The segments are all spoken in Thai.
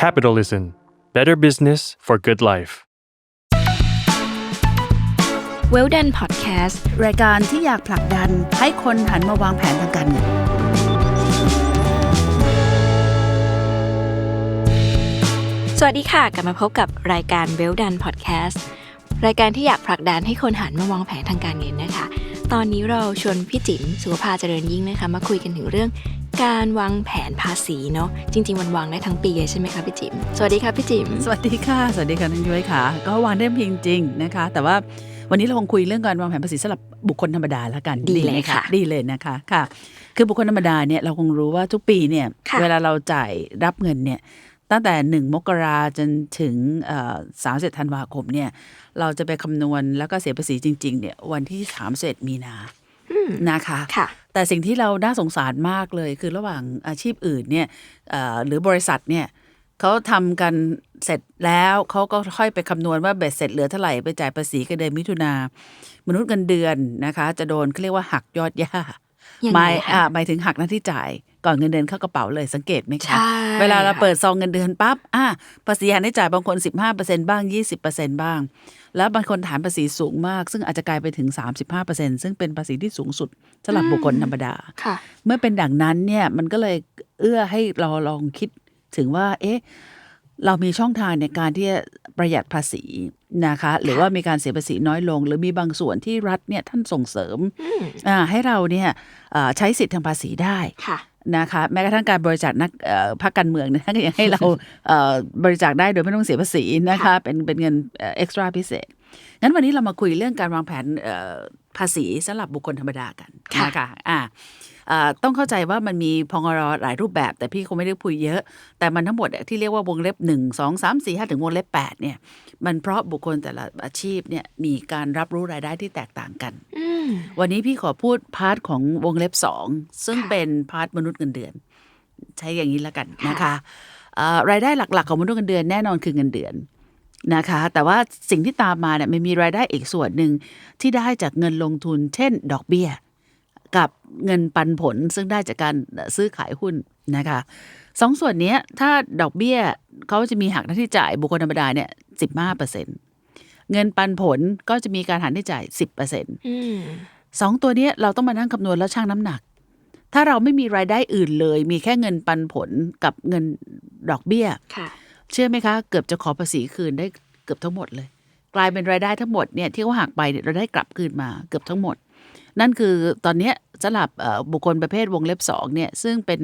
Capitalism Better Business for Good Life เวลดันพอดแคสต์รายการที่อยากผลักดันให้คนหันมาวางแผนทางการเงินสวัสดีค่ะ กลับมาพบกับรายการเวลดันพอดแคสต์รายการที่อยากผลักดันให้คนหันมาวางแผนทางการเงินนะคะ ตอนนี้เราชวนพี่จิ๋มสุภาเจริญยิ่งนะคะ มาคุยกันถึงเรื่อง การวางแผนภาษีเนาะจริง ๆ มันวางได้ทั้งปีเลยใช่ไหมคะพี่จิ๋มสวัสดีค่ะพี่จิ๋มสวัสดีค่ะ สวัสดีค่ะนันยุ้ยค่ะ ก็วางได้เพียงจริงนะคะ แต่ว่าวันนี้เราคงคุยเรื่องการวางแผนภาษีสำหรับบุคคลธรรมดาแล้วกันดีเลยไหมค่ะ ดีเลยนะคะค่ะ คือบุคคลธรรมดาเนี่ยเราคงรู้ว่าทุกปีเนี่ยค่ะเวลาเราจ่ายรับเงินเนี่ย ตั้งแต่หนึ่งมกราจนถึงสามสิบธันวาคมเนี่ย เราจะไปคำนวณแล้วก็เสียภาษีจริง ๆ เนี่ยวันที่สามสิบมีนานะคะค่ะ แต่สิ่งที่เราน่าสงสารมากเลยคือระหว่างอาชีพอื่นเนี่ยเอ่อหรือบริษัทเนี่ยเขาทำกันเสร็จแล้วเขาก็ค่อยไปคำนวณว่าเบ็ดเสร็จเหลือเท่าไหร่ไปจ่ายภาษีกันเดือนมิถุนามนุษย์เงินเดือนนะคะ จะโดนเขาเรียกว่าหักยอดย่ายังหไงมายคะอ่าหมายถึงหักหน้าที่จ่าย ก่อนเงินเดือนเข้ากระเป๋าเลยสังเกตไหมคะใช่เวลาเราค่ะเปิดซองเงินเดือนปั๊บอะภาษีหักหน้าที่จ่ายบางคน 15%บ้าง 20%บ้าง แล้วบางคนฐานภาษีสูงมาก ซึ่งอาจจะกลายไปถึง 35%ซึ่งเป็นภาษีที่สูงสุดสำหรับบุคคลธรรมดาค่ะเมื่อเป็นดังนั้นเนี่ยมันก็เลยเอื้อให้เราลองคิดถึงว่า เอ๊ะ เรามีช่องทางในการที่จะประหยัดภาษีนะคะ หรือว่ามีการเสียภาษีน้อยลง หรือมีบางส่วนที่รัฐเนี่ยท่านส่งเสริมอ่าให้เราเนี่ยอ่าใช้สิทธิทางภาษีได้ค่ะนะคะแม้กระทั่งการบริจาคนักเอ่อพรรคการเมืองเนี่ยท่านก็ยังให้เราเอ่อบริจาคได้โดยไม่ต้องเสียภาษีนะคะ เป็นเป็นเงินเอ็กซ์ตร้าพิเศษงั้นวันนี้เรามาคุยเรื่องการวางแผนเอ่อภาษีสำหรับบุคคลธรรมดากันค่ะนะคะอ่าอ่า ต้องเข้าใจว่ามันมีพงรหลายรูปแบบ แต่พี่คงไม่ได้พูดเยอะ แต่มันทั้งหมดอะที่เรียกว่าวงเล็บ 1 2 3 4 5 ถึงวงเล็บ8เนี่ยมันเพราะบุคคลแต่ละอาชีพเนี่ยมีการรับรู้รายได้ที่แตกต่างกันอืมวันนี้พี่ขอพูดพาร์ทของวงเล็บสองซึ่งค่ะเป็นพาร์ทมนุษย์เงินเดือน ใช้อย่างนี้แล้วกันนะคะเอ่อรายได้หลักๆ ของมนุษย์เงินเดือนแน่นอนคือเงินเดือนนะคะ แต่ว่าสิ่งที่ตามมาเนี่ยมันมีรายได้อีกส่วนหนึ่งที่ได้จากเงินลงทุน เช่น ดอกเบี้ย กับเงินปันผลซึ่งได้จากการซื้อขายหุ้นนะคะสองส่วนเนี้ยถ้าดอกเบี้ยเขาจะมีหักหน้าที่จ่ายบุคคลธรรมดาเนี่ยสิบห้าเปอร์เซ็นเงินปันผลก็จะมีการหักหน้าที่จ่ายสิบเปอร์เซ็นอืมสองตัวเนี้ยเราต้องมานั่งคำนวณแล้วชั่งน้ำหนัก ถ้าเราไม่มีรายได้อื่นเลย มีแค่เงินปันผลกับเงินดอกเบี้ยค่ะเชื่อไหมคะ เกือบจะขอภาษีคืนได้เกือบทั้งหมดเลย กลายเป็นรายได้ทั้งหมดเนี่ยที่เขาหักไปเนี่ยเราได้กลับคืนมาเกือบทั้งหมด นั่นคือตอนเนี้ยสำหรับเอ่อบุคคลประเภทวงเล็บสองเนี่ยซึ่งเป็น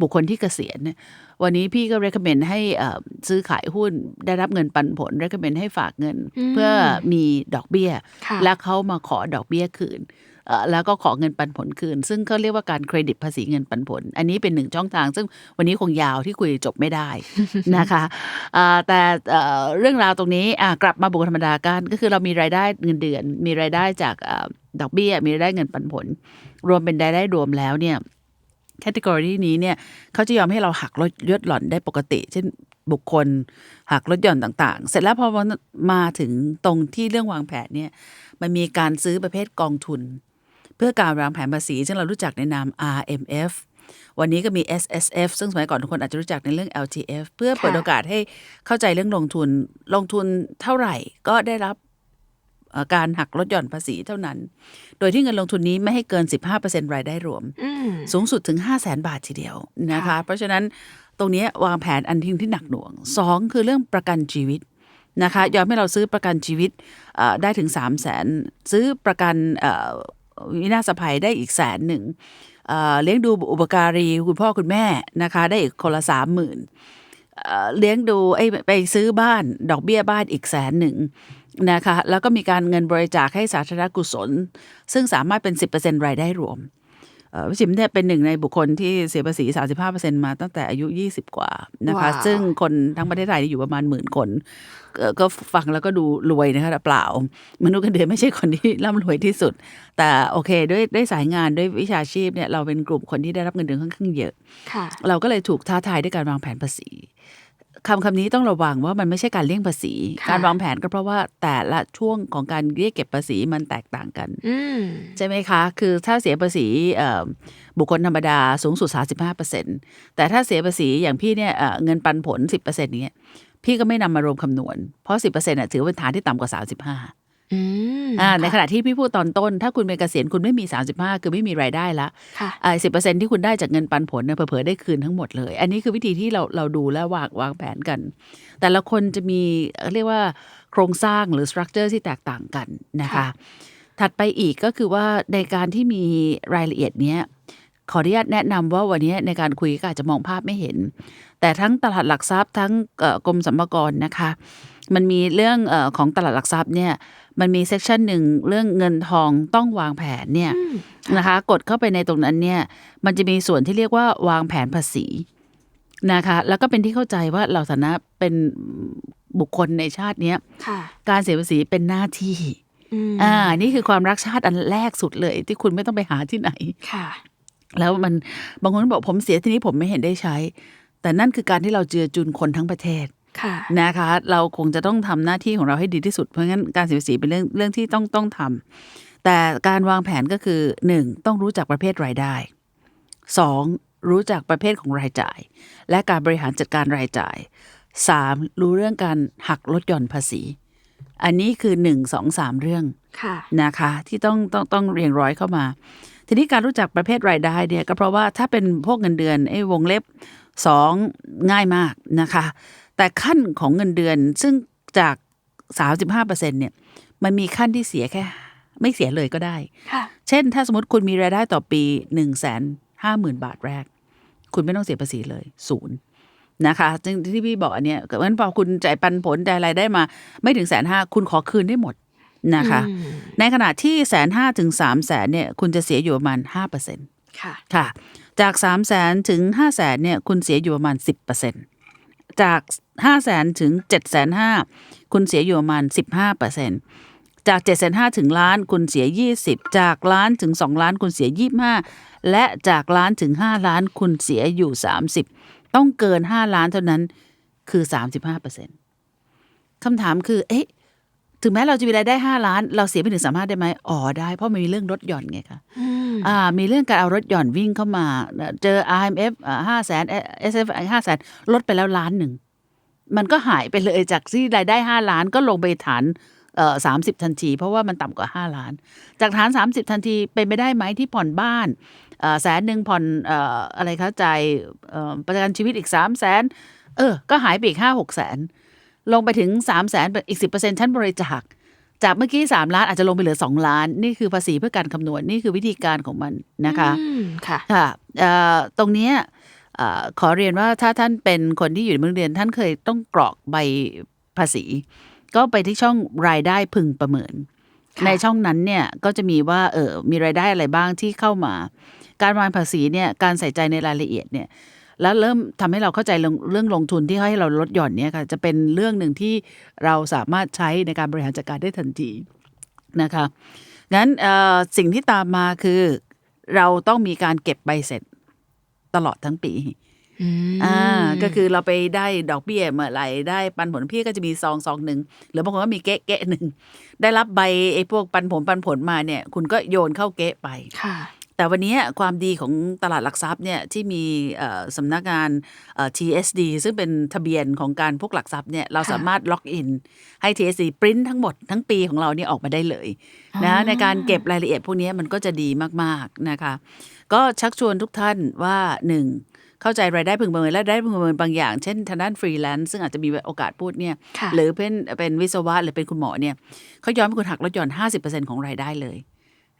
บุคคลที่เกษียณเนี่ยวันนี้พี่ก็ recommend ให้เอ่อซื้อขายหุ้นได้รับเงินปันผล recommend ให้ฝากเงินอืมเพื่อมีดอกเบี้ยค่ะแล้วเขามาขอดอกเบี้ยคืนเอ่อแล้วก็ขอเงินปันผลคืน ซึ่งเขาเรียกว่าการเครดิตภาษีเงินปันผล อันนี้เป็นหนึ่งช่องทาง ซึ่งวันนี้คงยาวที่คุยจบไม่ได้นะคะอ่าแต่เอ่อเรื่องราวตรงนี้อ่ากลับมาบุคคลธรรมดากันก็คือเรามีรายได้เงินเดือน มีรายได้จากอา ดอกเบี้ย มีรายได้เงินปันผล รวมเป็นรายได้รวมแล้วเนี่ยแคตตากรีนี้เนี่ยเขาจะยอมให้เราหักลดยอดหล่อนได้ปกติ เช่นบุคคลหักลดหย่อนต่างๆ เสร็จแล้วพอมาถึงตรงที่เรื่องวางแผนเนี่ยมันมีการซื้อประเภทกองทุน เพื่อการวางแผนภาษี ซึ่งเรารู้จักในนาม RMF วันนี้ก็มี S S F ซึ่งสมัยก่อนทุกคนอาจจะรู้จักในเรื่อง L T F เพื่อเปิดค่ะโอกาสให้เข้าใจเรื่องลงทุน ลงทุนเท่าไหร่ก็ได้รับเอ่อ การหักลดหย่อนภาษีเท่านั้น โดยที่เงินลงทุนนี้ไม่ให้เกิน 15%รายได้รวมอืมสูงสุดถึง 5 0 0แสนบาททีเดียวนะคะค่ะเพราะฉะนั้นตรงเนี้ยวางแผนอันทิ้งที่หนักหน่วงสองคือเรื่องประกันชีวิตนะคะยอมให้เราซื้อประกันชีวิตเอ่อได้ถึง 3 0 0แสนซื้อประกันเอ่อวินาศภัยได้อีกแสนหนึ่งเอ่อเลี้ยงดูอุปการีคุณพ่อคุณแม่นะคะได้อีกคนละสามหมื่นเลี้ยงดูไอ้ยไปซื้อบ้านดอกเบี้ยบ้านอีกแสนหนึ่ง นะคะแล้วก็มีการเงินบริจาคให้สาธารณกุศล ซึ่งสามารถเป็น 10%รายได้รวมเอ่อพี่จิมเนี่ยเป็นหนึ่งในบุคคลที่เสียภาษี 35%มาตั้งแต่อายุ 20 กว่านะคะว้าวซึ่งคนทั้งประเทศไทยนี่อยู่ประมาณหมื่นคนเอ่อก็ฟังแล้วก็ดูรวยนะคะแต่เปล่า มนุษย์เงินเดือนไม่ใช่คนที่ร่ำรวยที่สุด แต่โอเคด้วยด้วยสายงานด้วยวิชาชีพเนี่ยเราเป็นกลุ่มคนที่ได้รับเงินเดือนค่อนข้างเยอะค่ะเราก็เลยถูกท้าทายด้วยการวางแผนภาษี คำคำนี้ต้องระวังว่ามันไม่ใช่การเลี่ยงภาษีค่ะการวางแผนก็เพราะว่าแต่ละช่วงของการเรียกเก็บภาษีมันแตกต่างกันอืมใช่ไหมคะ คือถ้าเสียภาษีเอ่อบุคคลธรรมดาสูงสุด 35%แต่ถ้าเสียภาษีอย่างพี่เนี่ยเอ่อเงินปันผล 10%เนี้ยพี่ก็ไม่นำมารวมคำนวณ เพราะ 10%อะถือว่าเป็นฐานที่ต่ำกว่า 35อืมอ่า ในขค่ะณะที่พี่พูดตอนต้น ถ้าคุณเป็นเกษียณคุณไม่มี 35 คือไม่มีรายได้ละค่ะอ่าสิที่คุณได้จากเงินปันผลเนี่ยเผลอๆได้คืนทั้งหมดเลย อันนี้คือวิธีที่เราเราดูและวางวางแผนกัน แต่ละคนจะมีเอ่อเรียกว่าโครงสร้างหรือสตรัคเจอร์ที่แตกต่างกันนะคะค่ะถัดไปอีกก็คือว่าในการที่มีรายละเอียดเนี้ยขออนุญาตแนะนำว่าวันนี้ในการคุยก็อาจจะมองภาพไม่เห็น แต่ทั้งตลาดหลักทรัพย์ทั้งเอ่อกรมสรรพากรนะคะ มันมีเรื่องเออของตลาดหลักทรัพย์เนี่ย มันมีเซกชันหนึ่งเรื่องเงินทองต้องวางแผนเนี่ยอืมนะคะ กดเข้าไปในตรงนั้นเนี่ยมันจะมีส่วนที่เรียกว่าวางแผนภาษีนะคะ แล้วก็เป็นที่เข้าใจว่าเราฐานะเป็นบุคคลในชาติเนี้ยค่ะการเสียภาษีเป็นหน้าที่อืมอ่า นี่คือความรักชาติอันแรกสุดเลย ที่คุณไม่ต้องไปหาที่ไหนค่ะ แล้วมันบางคนบอกผมเสียทีนี้ผมไม่เห็นได้ใช้ แต่นั่นคือการที่เราเจือจุนคนทั้งประเทศค่ะ นะคะ เราคงจะต้องทำหน้าที่ของเราให้ดีที่สุด เพราะงั้นการเสียภาษีเป็นเรื่องเรื่องที่ต้องต้องทำแต่การวางแผนก็คือหนึ่งต้องรู้จักประเภทรายได้สองรู้จักประเภทของรายจ่าย และการบริหารจัดการรายจ่ายสามรู้เรื่องการหักลดหย่อนภาษี อันนี้คือหนึ่งสองสามเรื่องค่ะนะคะ ที่ต้องต้องต้องเรียงร้อยเข้ามา ทีนี้การรู้จักประเภทรายได้เนี่ยก็เพราะว่าถ้าเป็นพวกเงินเดือนไอ้วงเล็บสองง่ายมากนะคะ แต่ขั้นของเงินเดือนซึ่งจาก 35%เนี่ยมันมีขั้นที่เสียแค่ ไม่เสียเลยก็ได้ค่ะเช่น ถ้าสมมติคุณมีรายได้ต่อปี1นึ่งแสนห้าหมื่นบาทแรก คุณไม่ต้องเสียภาษีเลยศูนย์นะคะซึ่งที่พี่บอกอันเนี้ยเพราะฉะนั้นพอคุณจ่ายปันผลจ่ายรายได้มา ไม่ถึงแสนห้าคุณขอคืนได้หมดนะคะอืมในขณะที่แสนห้าถึงสามแสนเนี่ยคุณจะเสียอยู่ประมาณห้าเปอร์เซ็นค่ะค่ะ จากสามแสนถึงห้าแสนเนี่ยคุณเสียอยู่ประมาณสิบเปอร์เซ็น จากห้าแสนถึงเจ็ดแสนห้าคุณเสียอยู่ประมาณสิบห้าเปอร์เซ็นต์จากเจ็ดแสนห้าถึงล้านคุณเสียยี่สิบจากล้านถึงสองล้านคุณเสียยี่ห้าและจากล้านถึงห้าล้านคุณเสียอยู่สามสิบต้องเกินห้าล้านเท่านั้นคือสามสิบห้าเปอร์เซ็นคำถามคือ เอ๊ะ ถึงแม้เราจะมีรายได้ห้าล้าน เราเสียไปถึงสามห้าได้ไหมอ๋อได้ เพราะมันมีเรื่องลดหย่อนไงคะอืมอ่า มีเรื่องการเอารถหย่อนวิ่งเข้ามา เจอ IMF ห้าแสน SF ห้าแสนลดไปแล้วล้านหนึ่ง มันก็หายไปเลยจากที่รายได้ห้าล้านก็ลงไปฐานเอ่อสามสิบทันที เพราะว่ามันต่ำกว่าห้าล้าน จากฐานสามสิบทันทีเป็นไปได้ไหมที่ผ่อนบ้านเอ่อแสนหนึ่งผ่อนเอ่ออะไรคะจ่ายเอ่อประกันชีวิตอีกสามแสนเออ ก็หายไปอีกห้าหกแสน ลงไปถึงสามแสนอีกสิบเปอร์เซ็นต์ชั้นบริจาคจากเมื่อกี้สามล้านอาจจะลงไปเหลือสองล้าน นี่คือภาษีเพื่อการคำนวณนี่คือวิธีการของมันนะคะอืมค่ะค่ะเอ่อตรงเนี้ยเอ่อขอเรียนว่าถ้าท่านเป็นคนที่อยู่ในเมืองเรียนท่านเคยต้องกรอกใบภาษี ก็ไปที่ช่องรายได้พึงประเมินค่ะในช่องนั้นเนี่ยก็จะมีว่าเออมีรายได้อะไรบ้างที่เข้ามา การวางภาษีเนี่ยการใส่ใจในรายละเอียดเนี่ย แล้วเริ่มทำให้เราเข้าใจเรื่องเรื่องลงทุนที่ให้เราลดหย่อนเนี่ยค่ะจะเป็นเรื่องหนึ่งที่เราสามารถใช้ในการบริหารจัดการได้ทันทีนะคะงั้นเอ่อสิ่งที่ตามมาคือ เราต้องมีการเก็บใบเสร็จตลอดทั้งปีอืมอ่าก็คือเราไปได้ดอกเบี้ยเมื่อไหร่ได้ปันผลพี่ก็จะมีซองซองหนึ่งหรือบางคนก็มีเก๊ะเก๊ะหนึ่งได้รับใบไอ้พวกปันผลปันผลมาเนี่ย คุณก็โยนเข้าเก๊ะไปค่ะ แต่วันนี้ความดีของตลาดหลักทรัพย์เนี่ยที่มีเอ่อสำนักงานเอ่อ TSD ซึ่งเป็นทะเบียนของการพวกหลักทรัพย์เนี่ยเราค่ะสามารถล็อกอินให้ TSD ปริ้นทั้งหมดทั้งปีของเราเนี่ยออกมาได้เลยอ๋อนะในการเก็บรายละเอียดพวกนี้มันก็จะดีมากๆนะคะ ก็ชักชวนทุกท่านว่าหนึ่งเข้าใจรายได้พึงประเมินและรายได้พึงประเมินบางอย่าง เช่นทางด้านฟรีแลนซ์ซึ่งอาจจะมีโอกาสพูดเนี่ยค่ะหรือเป็นเป็นวิศวะหรือเป็นคุณหมอเนี่ยเขายอมให้คุณหักลดหย่อน 50%ของรายได้เลย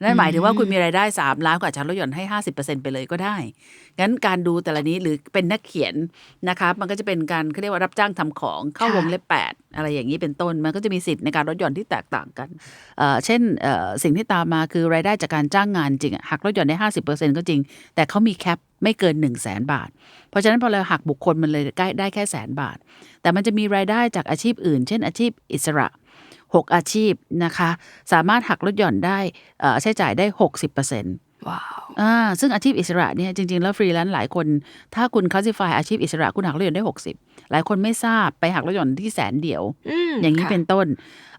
นั่นหมายถึงว่าคุณมีรายได้ 3 ล้านก็อาจจะลดหย่อนให้ 50%ไปเลยก็ได้ งั้นการดูแต่ละนี้หรือเป็นนักเขียนนะคะมันก็จะเป็นการเขาเรียกว่ารับจ้างทำของเข้าวงเล็บ8 อะไรอย่างนี้เป็นต้น มันก็จะมีสิทธิ์ในการลดหย่อนที่แตกต่างกันเอ่อเช่นเอ่อสิ่งที่ตามมาคือรายได้จากการจ้างงานจริงอะหักลดหย่อนได้ 50%ก็จริง แต่เขามีแคปไม่เกิน1 0 0 0 0แสนบาท เพราะฉะนั้นพอเราหักบุคคลมันเลยใกล้ได้แค่แสนบาท แต่มันจะมีรายได้จากอาชีพอื่น เช่นอาชีพอิสระ 6 อาชีพนะคะ สามารถหักลดหย่อนได้เอ่อใช้จ่ายได้ 60%ว้าวอ่าซึ่งอาชีพอิสระเนี่ยจริง ๆ แล้วฟรีแลนซ์หลายคน ถ้าคุณคลาสสิฟายอาชีพอิสระคุณหักลดหย่อนได้ 60 หลายคนไม่ทราบไปหักลดหย่อนที่แสนเดียวอืมอย่างนี้ค่ะเป็นต้น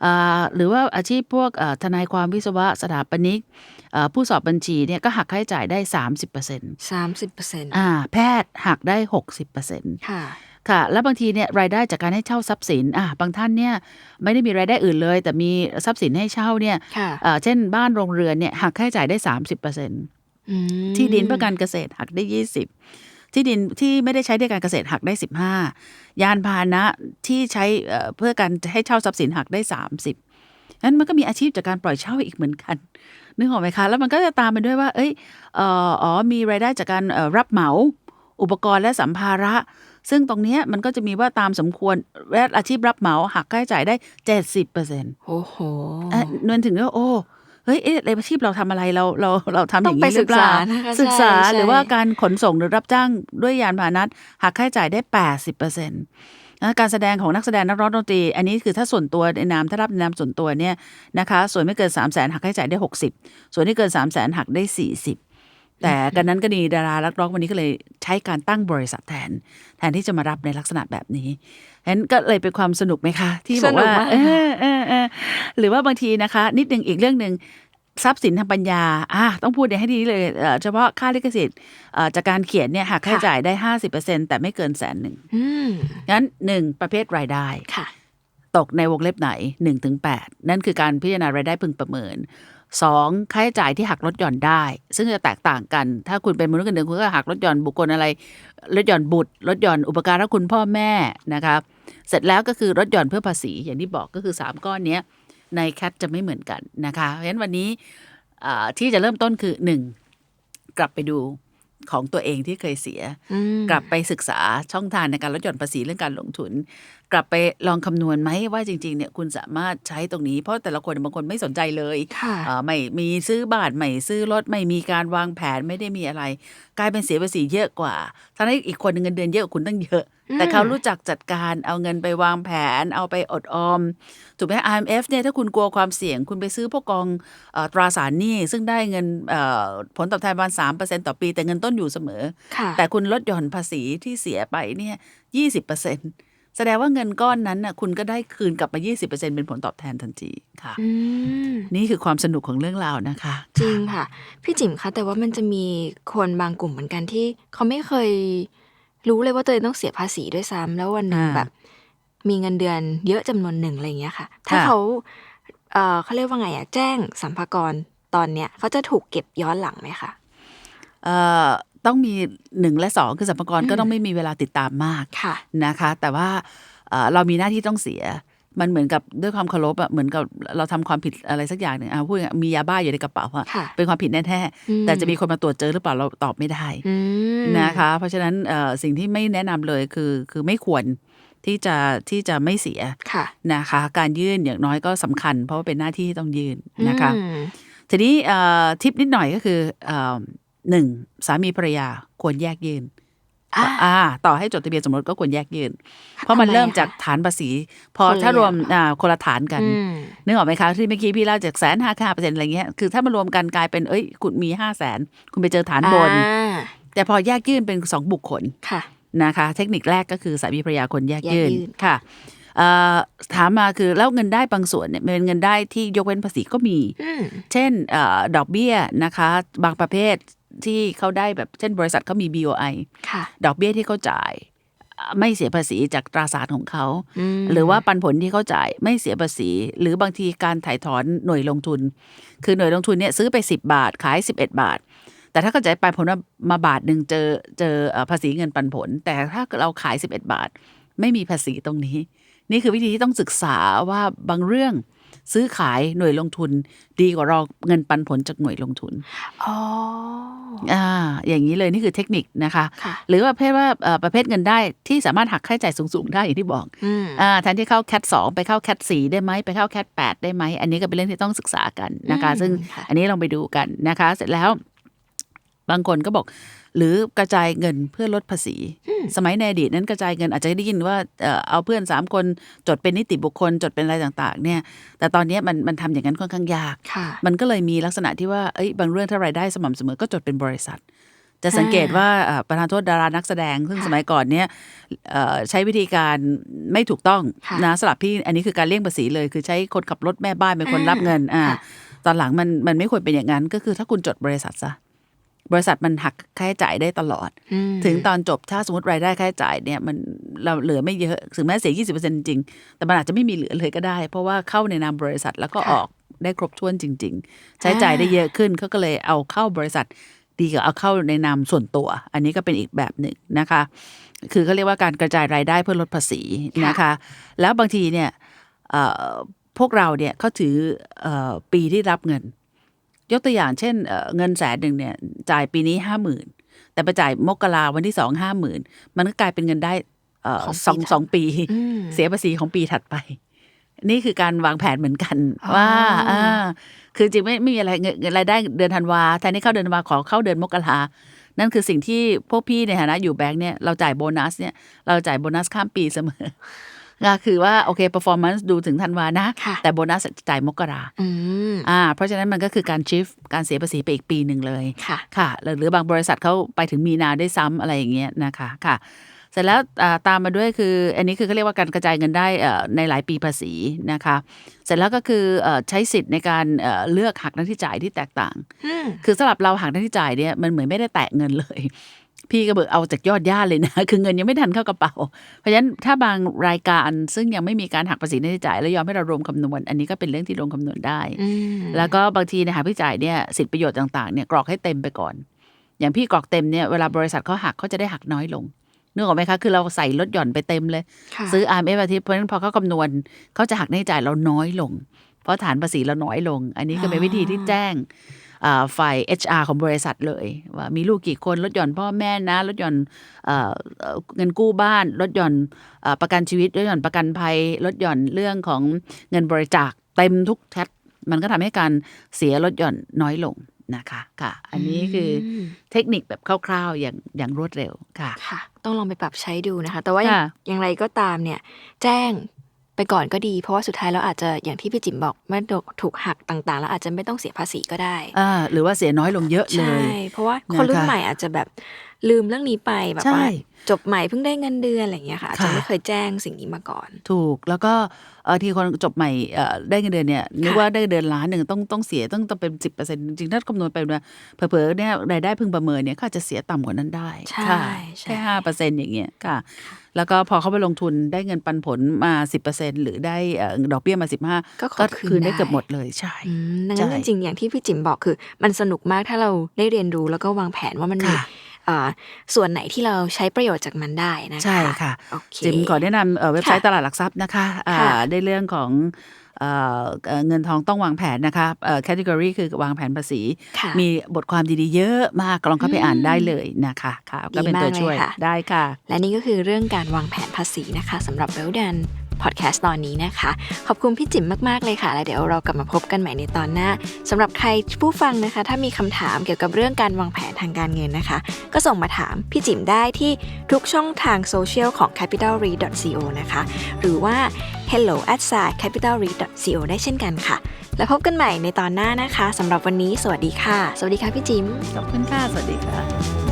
อ่าหรือว่าอาชีพพวกเอ่อทนายความวิศวะสถาปนิกเอ่อผู้สอบบัญชีเนี่ยก็หักค่าใช้จ่ายได้ 30%สามสิบเปอร์เซ็นต์อ่าแพทย์หักได้ 60%ค่ะ ค่ะ แล้วบางทีเนี่ยรายได้จากการให้เช่าทรัพย์สินอะบางท่านเนี่ยไม่ได้มีรายได้อื่นเลย แต่มีทรัพย์สินให้เช่าเนี่ยค่ะ เอ่อเช่น บ้านโรงเรือนเนี่ยหักค่าใช้จ่ายได้ 30%อืมที่ดินเพื่อการเกษตรหักได้ 20 ที่ดินที่ไม่ได้ใช้ในการเกษตรหักได้ 15 ยานพาหนะที่ใช้เอ่อเพื่อการให้เช่าทรัพย์สินหักได้ 30นั้นมันก็มีอาชีพจากการปล่อยเช่าอีกเหมือนกันนึกออกไหมคะ แล้วมันก็จะตามไปด้วยว่า เอ้ยเอ่ออ๋อมีรายได้จากการเอ่อรับเหมา อุปกรณ์และสัมภาระ ซึ่งตรงเนี้ยมันก็จะมีว่าตามสมควรและอาชีพรับเหมาหักค่าใช้จ่ายได้70%เปอร์เซ็นต์โอ้โหนวลถึงว่าโอ้เฮ้ยเอ๊ะอาชีพเราทำอะไรเราเราเราทำอย่างต้องไปนี้หรือเปล่าศึกษานะคะศึกษาใช่ใช่หรือว่าการขนส่งหรือรับจ้างด้วยยานพาหนะหักค่าใช้จ่ายได้80เปอร์เซ็นต์การแสดงของนักแสดงนักร้องดนตรี อันนี้คือถ้าส่วนตัวในนามถ้ารับในนามส่วนตัวเนี่ยนะคะส่วนไม่เกิน3 0 0แสนหักค่าใช้จ่ายได้ 60 ส่วนที่เกิน3 0 0แสนหักได้ 40 แต่กันนั้นก็ดีดารานักร้องวันนี้ก็เลยใช้การตั้งบริษัทแทน แทนที่จะมารับในลักษณะแบบนี้ฉะนั้นก็เลยเป็นความสนุกไหมคะ ที่บอกว่าสนุกมากเออเออเออหรือว่าบางทีนะคะ นิดนึงอีกเรื่องหนึ่งทรัพย์สินทางปัญญาอะต้องพูดให้ดีเลยเอ่อเฉพาะค่าลิขสิทธิ์เอ่อจากการเขียนเนี่ยหักค่าใช้จ่ายได้ห้าสิบเปอร์เซ็นแต่ไม่เกินแสนหนึ่งอืมงั้นหนึ่งประเภทรายได้ค่ะตกในวงเล็บไหน1นถึงแนั่นคือการพิจารณารายได้พึงประเมิน 2. ค่าใช้จ่ายที่หักลดหย่อนได้ ซึ่งจะแตกต่างกัน ถ้าคุณเป็นมนุษย์เงินเดือนคุณก็หักลดหย่อนบุคคลอะไรลดหย่อนบุตรลดหย่อนอุปการะคุณพ่อแม่นะคะเสร็จแล้วก็คือลดหย่อนเพื่อภาษีอย่างที่บอกก็คือ 3 ก้อนนี้ในแคทจะไม่เหมือนกันนะคะเพราะฉะนั้นวันนี้ที่จะเริ่มต้นคือ 1. กลับไปดู ของตัวเองที่เคยเสียอืมกลับไปศึกษาช่องทางในการลดหย่อนภาษีเรื่องการลงทุน กลับไปลองคำนวณไหมว่าจริงๆเนี่ยคุณสามารถใช้ตรงนี้ เพราะแต่ละคนบางคนไม่สนใจเลยค่ะเอ่อไม่มีซื้อบ้านไม่ซื้อรถไม่มีการวางแผนไม่ได้มีอะไร กลายเป็นเสียภาษีเยอะกว่าทั้งที่อีกคนหนึ่งเงินเดือนเยอะกว่าคุณตั้งเยอะ แต่เขารู้จักจัดการเอาเงินไปวางแผน เอาไปอดออม ถูกไหม IMF เนี่ยถ้าคุณกลัวความเสี่ยง คุณไปซื้อพวกกองเอ่อตราสารหนี้ ซึ่งได้เงินเอ่อผลตอบแทนประมาณสามเปอร์เซ็นต่อปี แต่เงินต้นอยู่เสมอค่ะแต่คุณลดหย่อนภาษีที่เสียไปเนี่ยยี่สิบเปอร์เซ็นแสดงว่าเงินก้อนนั้นน่ะคุณก็ได้คืนกลับมา 20%เป็นผลตอบแทนทันทีค่ะอืมนี่คือความสนุกของเรื่องราวนะคะ จริงค่ะ พี่จิ๋มคะแต่ว่ามันจะมีคนบางกลุ่มเหมือนกันที่เขาไม่เคย รู้เลยว่าตัวเองต้องเสียภาษีด้วยซ้ำแล้ววันหนึ่งอ่าแบบ มีเงินเดือนเยอะจำนวนหนึ่งอะไรอย่างเงี้ยค่ะ ถ้าค่ะเขาเอ่อเขาเรียกว่าไงอะแจ้งสัมภากรตอนเนี้ยเขาจะถูกเก็บย้อนหลังไหมคะเอ่อต้องมีหนึ่งและสองคือสัมภากระก็ต้องไม่มีเวลาติดตามมากค่ะนะคะ แต่ว่าเอ่อเรามีหน้าที่ต้องเสีย มันเหมือนกับด้วยความเคารพอะเหมือนกับเราทำความผิดอะไรสักอย่างหนึ่งอะพูดง่ายๆมียาบ้าอยู่ในกระเป๋าอะค่ะเป็นความผิดแน่อืมๆแต่จะมีคนมาตรวจเจอหรือเปล่าเราตอบไม่ได้อืมนะคะ เพราะฉะนั้นเอ่อสิ่งที่ไม่แนะนำเลยคือคือไม่ควรที่จะที่จะไม่เสียค่ะนะคะ การยื่นอย่างน้อยก็สำคัญ เพราะว่าเป็นหน้าที่ที่ต้องยื่นนะคะอืมทีนี้เอ่อทิปนิดหน่อยก็คือเอ่อหนึ่งสามีภรรยาควรแยกยื่น อ่าอ่า ต่อให้จดทะเบียนสมรสก็ควรแยกยื่นเพราะมันทำไมเริ่มอะคะจากฐานภาษี พอคนละถ้ารวมอย่างอ่าคนละฐานกันอืมนึกออกไหมคะที่เมื่อกี้พี่เล่าจากแสนห้าค่าเปอร์เซ็นต์อะไรเงี้ยคือถ้ามารวมกันกลายเป็นเอ้ยคุณมีห้าแสนคุณไปเจอฐานบนอ่าแต่พอแยกยื่นเป็นสองบุคคลค่ะนะคะ เทคนิคแรกก็คือสามีภรรยาคนแยกยื่นแยกยื่นค่ะเอ่อถามมาคือแล้วเงินได้บางส่วนเนี่ยเป็นเงินได้ที่ยกเว้นภาษีก็มีอืมเช่นเออดอกเบี้ยนะคะ บางประเภท ที่เขาได้แบบเช่นบริษัทเขามี BOI ค่ะดอกเบี้ยที่เขาจ่ายอ่าไม่เสียภาษีจากตราสารของเขามหรือว่าปันผลที่เขาจ่ายไม่เสียภาษี หรือบางทีการถ่ายถอนหน่วยลงทุน คือหน่วยลงทุนเนี่ยซื้อไป 10 บาท ขาย 11 บาท แต่ถ้าเขาจ่ายปันผลมามาบาทหนึ่งเจอเจอเอ่อภาษีเงินปันผล แต่ถ้าเราขาย 11 บาท ไม่มีภาษีตรงนี้ นี่คือวิธีที่ต้องศึกษาว่าบางเรื่อง ซื้อขายหน่วยลงทุน ดีกว่าเราเงินปันผลจากหน่วยลงทุนอ๋ออ่าอย่างนี้เลยนี่คือเทคนิคนะคะค่ะหรือว่าประเภทว่าเอ่อประเภทเงินได้ที่สามารถหักค่าใช้จ่ายสูงๆได้อย่างที่บอกอืมอ่าแทนที่เข้าแคทสองไปเข้าแคทสี่ได้ไหมไปเข้าแคทแปดได้ไหมอันนี้ก็เป็นเรื่องที่ต้องศึกษากันนะคะอืมซึ่งค่ะอันนี้ลองไปดูกันนะคะ เสร็จแล้ว บางคนก็บอก หรือกระจายเงินเพื่อลดภาษี สมัยในอดีตนั้นกระจายเงินอาจจะได้ยินว่าเอ่อเอาเพื่อนสามคนจดเป็นนิติบุคคล จดเป็นอะไรต่างๆเนี่ยแต่ตอนนี้มันมันทำอย่างนั้นค่อนข้างยากค่ะมันก็เลยมีลักษณะที่ว่าเอ้ยบางเรื่องถ้ารายได้สม่ำเสมอก็จดเป็นบริษัทจะสังเกตว่าอ่าประธานโทษดารานักแสดง ซึ่งค่ะสมัยก่อนเนี่ยเอ่อใช้วิธีการไม่ถูกต้องค่ะนะสลับพี่อันนี้คือการเลี่ยงภาษีเลย คือใช้คนขับรถแม่บ้านเป็นคนรับเงินอ่าค่ะตอนหลังมันมันไม่ควรเป็นอย่างนั้น ก็คือถ้าคุณจดบริษัทซะ บริษัทมันหักค่าใช้จ่ายได้ตลอดอืมถึงตอนจบถ้าสมมติรายได้ค่าใช้จ่ายเนี่ยมันเราเหลือไม่เยอะถึงแม้เสีย 20%จริงๆแต่มันอาจจะไม่มีเหลือเลยก็ได้ เพราะว่าเข้าในนามบริษัทแล้วก็ค่ะออกได้ครบถ้วนจริง ๆ ใช้จ่ายได้เยอะขึ้นเขาก็เลยเอาเข้าบริษัทดีกว่าเอาเข้าในนามส่วนตัว อันนี้ก็เป็นอีกแบบหนึ่งนะคะ คือเขาเรียกว่าการกระจายรายได้เพื่อลดภาษีนะคะ แล้วบางทีเนี่ยเอ่อพวกเราเนี่ยเขาถือเอ่อปีที่รับเงิน ยกตัวอย่างเช่นเอ่อเงินแสนหนึ่งเนี่ยจ่ายปีนี้ห้าหมื่นแต่ไปจ่ายมกราวันที่สองห้าหมื่นมันก็กลายเป็นเงินได้เอ่อของปีถัดสองสองปีอืมเสียภาษีของปีถัดไป นี่คือการวางแผนเหมือนกันอ๋อว่าอ่าคือจริงไม่ไม่มีอะไรเงินเงินรายได้เดือนธันวาแทนที่เข้าเดือนธันวาขอเข้าเดือนมกรานั่นคือสิ่งที่พวกพี่ในฐานะอยู่แบงค์เนี่ยเราจ่ายโบนัสเนี่ยเราจ่ายโบนัสข้ามปีเสมอ ก็คือว่าโอเค performance ดูถึงธันวานะค่ะแต่โบนัสจ่ายมกราอืมอ่าเพราะฉะนั้นมันก็คือการชิฟการเสียภาษีไปอีกปีหนึ่งเลยค่ะค่ะหรือหรือบางบริษัทเขาไปถึงมีนาได้วยซ้ำอะไรอย่างเงี้ยนะคะค่ะเสร็จแล้วอ่าตามมาด้วยคือ อันนี้คือเขาเรียกว่าการกระจายเงินได้เอ่อในหลายปีภาษีนะคะ เสร็จแล้วก็คือเอ่อใช้สิทธิ์ในการเอ่อเลือกหักหน้าที่จ่ายที่แตกต่างอืมคือสำหรับเราหักหน้าที่จ่ายเนี่ยมันเหมือนไม่ได้แตะเงินเลย พี่ก็เบิกเอาจากยอดย่าเลยนะ คือเงินยังไม่ทันเข้ากระเป๋า เพราะฉะนั้นถ้าบางรายการซึ่งยังไม่มีการหักภาษีหน้าที่จ่าย แล้วยอมให้เรารวมคำนวณ อันนี้ก็เป็นเรื่องที่รวมคำนวณได้อืมแล้วก็บางทีเนยหักพี่จ่ายเนี่ยสิทธิประโยชน์ต่างๆเนี่ยกรอกให้เต็มไปก่อน อย่างพี่กรอกเต็มเนี่ยเวลาบริษัทเขาหักเขาจะได้หักน้อยลงนึกออกไหมคะ คือเราใส่ลดหย่อนไปเต็มเลยค่ะซื้อ r m f อาทิตย์เพราะฉะนั้นพอเขาคำนวณเขาจะหักหน้าที่จ่ายเราน้อยลง เพราะฐานภาษีเราน้อยลง อันนี้ก็เป็นวิธีที่แจ้งอ่า ฝ่าย HR ของบริษัทเลย ว่ามีลูกกี่คนลดหย่อนพ่อแม่นะลดหย่อนเอ่อเอ่อเงินกู้บ้านลดหย่อนเอ่อประกันชีวิตลดหย่อนประกันภัยลดหย่อนเรื่องของเงินบริจาคเต็มทุกแท็มันก็ทำให้การเสียลดหย่อนน้อยลงนะคะค่ะ อันนี้คืออมเทคนิคแบบคร่าวๆอย่างอย่างรวดเร็วค่ะค่ะ ต้องลองไปปรับใช้ดูนะคะ แต่ว่าอย่างค่ะอย่างไรก็ตามเนี่ย แจ้ง ไปก่อนก็ดี เพราะว่าสุดท้ายเราอาจจะอย่างที่พี่จิ๋มบอกเมื่อถูกหักต่างๆ แล้วอาจจะไม่ต้องเสียภาษีก็ได้อ่าหรือว่าเสียน้อยลงเยอะเลใช่ยเพราะว่าคนรุ่นนะคะใหม่อาจจะแบบ ลืมเรื่องนี้ไปแบบใช่ว่าจบใหม่เพิ่งได้เงินเดือนอะไรอย่างเงี้ยค่ะอาจจะค่ะไม่เคยแจ้งสิ่งนี้มาก่อน ถูกแล้วก็เออทีคนจบใหม่เอ่อได้เงินเดือนเนี่ยนึกว่าได้เดือนล้านหนึ่งต้องต้องเสียต้องต้องเป็นสิบเปอร์เซ็นต์จริงๆถ้าคำนวณไปเนี่ยเผลอๆเนี่ยรายได้พึงประเมินเนี่ยก็อาจจะเสียต่ำกว่านั้นได้ใช่ค่ะใช่แค่ห้าเปอร์เซ็นต์อย่างเงี้ยค่ะ แล้วก็พอเขาไปลงทุนได้เงินปันผลมาสิบเปอร์เซ็นหรือได้เอ่อดอกเบี้ยมาสิบห้าก็ขอก็คืนคืนได้ได้เกือบหมดเลยใช่อืมดังใช่นั้นจริงๆอย่างที่พี่จิ๋มบอกคือ มันสนุกมากถ้าเราได้เรียนรู้แล้วก็วางแผนว่ามันมีค่ะอ่า ส่วนไหนที่เราใช้ประโยชน์จากมันได้นะคะ ใช่ค่ะโอเคจิมขอแนะนำเอ่อเว็บไซต์ค่ะตลาดหลักทรัพย์นะคะอ่าค่ะได้เรื่องของเอ่อเอ่อเงินทองต้องวางแผนนะคะเอ่อ category คือวางแผนภาษีค่ะมีบทความดีๆ เยอะมากลองเข้าไปอ่านได้เลยนะคะค่ะก็เป็นตัวช่วยดีมากเลยค่ะได้ค่ะ และนี่ก็คือเรื่องการวางแผนภาษีนะคะสำหรับ w e l d o n พอดแคสต์ตอนนี้นะคะ ขอบคุณพี่จิ๋มมากๆเลยค่ะ แล้วเดี๋ยวเรากลับมาพบกันใหม่ในตอนหน้าสำหรับใครผู้ฟังนะคะ ถ้ามีคำถามเกี่ยวกับเรื่องการวางแผนทางการเงินนะคะ ก็ส่งมาถามพี่จิ๋มได้ที่ทุกช่องทางโซเชียลของ capitalre.co นะคะ หรือว่า hello at capitalre.co ได้เช่นกันค่ะ แล้วพบกันใหม่ในตอนหน้านะคะสำหรับวันนี้สวัสดีค่ะ สวัสดีค่ะพี่จิมขอบคุณค่ะ สวัสดีค่ะ